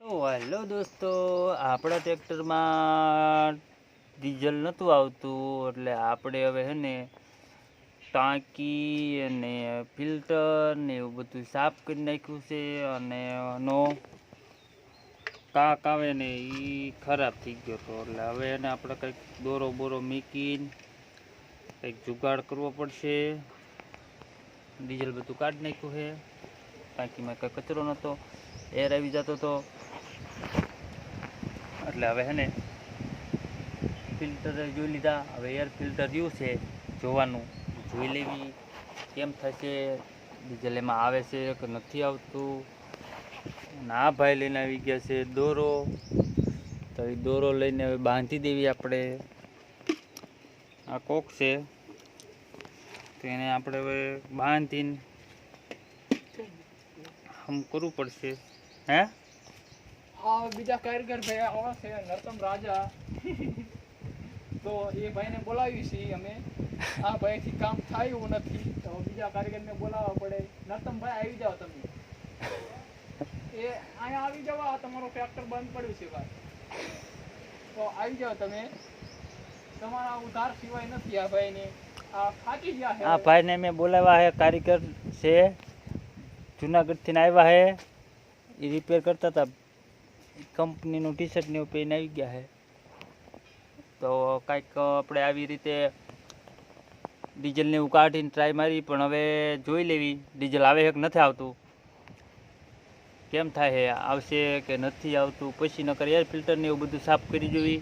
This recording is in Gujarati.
તો હેલો દોસ્તો, આપણા ટ્રેક્ટરમાં ડીઝલ નહોતું આવતું, એટલે આપણે હવે હે ને ટાંકી અને ફિલ્ટર ને એવું બધું સાફ કરી નાખ્યું છે અને એનો કાક આવે ને એ ખરાબ થઈ ગયો હતો એટલે હવે એને આપણે કંઈક દોરો બોરો મીકીને કંઈક જુગાડ કરવો પડશે. ડીઝલ બધું કાઢી નાખ્યું છે. ટાંકીમાં કંઈ કચરો નહોતો. એર આવી જતો હતો એટલે હવે હે ને ફિલ્ટર જોઈ લીધા. હવે એર ફિલ્ટર રહ્યું છે જોવાનું. જોઈ લેવી કેમ થશે ડીઝલ એમાં આવે છે કે નથી આવતું. ના ભાઈ લઈને આવી ગયા છે દોરો. તો એ દોરો લઈને હવે બાંધી દેવી આપણે. આ કોક છે. તો એને આપણે હવે બાંધીને આમ કરવું પડશે. હે? આ બીજા કારીગર ભાઈ આવા છે નરતમ રાજા તો એ ભાઈને બોલાવી છીએ અમે આ ભાઈથી કામ થાય એવું નથી તો બીજા કારીગરને બોલાવવા પડે નરતમ ભાઈ આવી જાઓ તમે એ અહીંયા આવી જાઓ આ તમારો ટ્રેક્ટર બંધ પડ્યું છે ભાઈ તો આવી જાઓ તમે તમારા ઉધાર સિવાય નથી આ ભાઈને આ થાકી ગયા છે આ ભાઈને મેં બોલાવ્યા હે કારીગર છે જુનાગઢથી આવ્યા હે એ રિપેર કરતા હતા કંપનીનું ટી શર્ટ ને એવું પહેરીને આવી ગયા છે. તો કાંઈક આપણે આવી રીતે ડીઝલને એવું કાઢીને ટ્રાય મારી, પણ હવે જોઈ લેવી, ડીઝલ આવે કે નથી આવતું? કેમ થાય છે? આવશે કે નથી આવતું? પછી નકર એર ફિલ્ટર ને એવું બધું સાફ કરી જોવી.